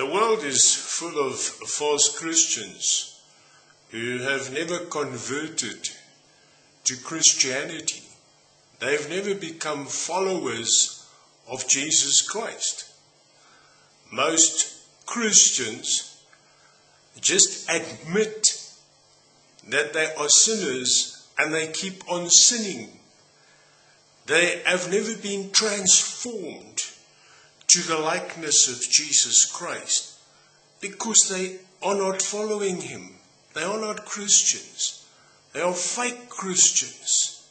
The world is full of false Christians who have never converted to Christianity. They've never become followers of Jesus Christ. Most Christians just admit that they are sinners and they keep on sinning. They have never been transformed to the likeness of Jesus Christ because they are not following him. They are not Christians. They are fake Christians.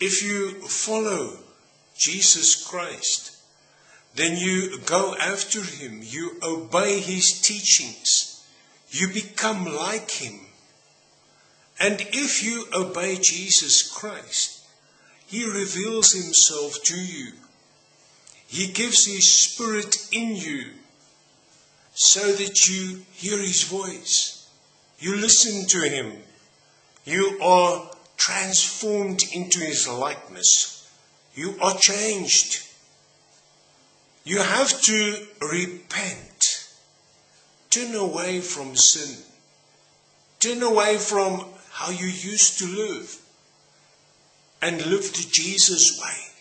If you follow Jesus Christ, then you go after him, you obey his teachings, you become like him. And if you obey Jesus Christ, he reveals himself to you he gives His Spirit in you so that you hear His voice. You listen to Him. You are transformed into His likeness. You are changed. You have to repent. Turn away from sin. Turn away from how you used to live and live the Jesus way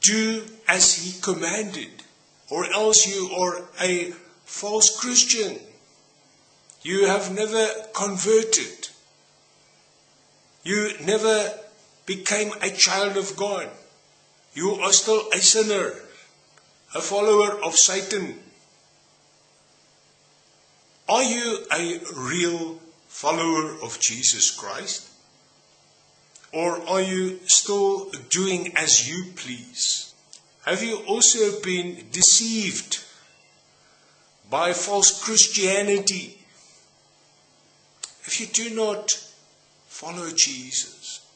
do as he commanded, or else you are a false Christian. You have never converted. You never became a child of God. You are still a sinner, a follower of Satan. Are you a real follower of Jesus Christ? Or are you still doing as you please? Have you also been deceived by false Christianity? If you do not follow Jesus,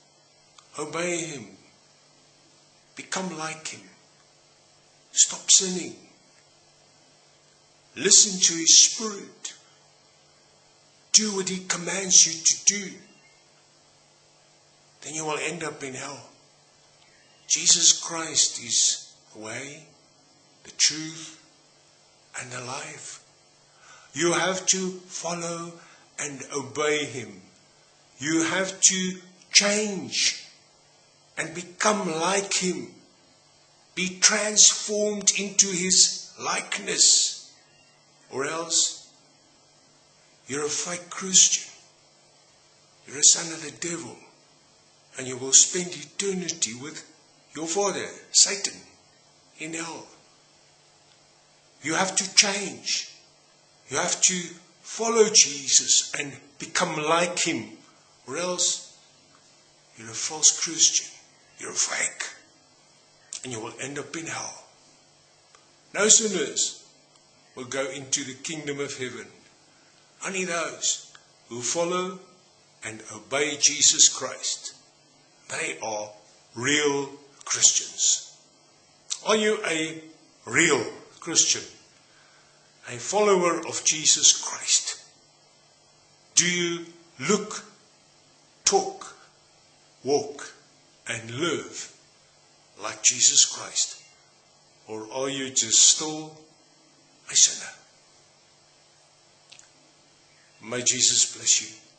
obey Him, become like Him, stop sinning, listen to His Spirit, do what He commands you to do then you will end up in hell. Jesus Christ is the way, the truth, and the life. You have to follow and obey Him. You have to change and become like Him. Be transformed into His likeness. Or else, you're a fake Christian. You're a son of the devil and you will spend eternity with your father, Satan, in hell. You have to change. You have to follow Jesus and become like him, or else you're a false Christian. You're a fake. And you will end up in hell. No sinners will go into the kingdom of heaven. Only those who follow and obey Jesus Christ. They are real Christians. Are you a real Christian? A follower of Jesus Christ? Do you look, talk, walk, and live like Jesus Christ? Or are you just still a sinner? May Jesus bless you.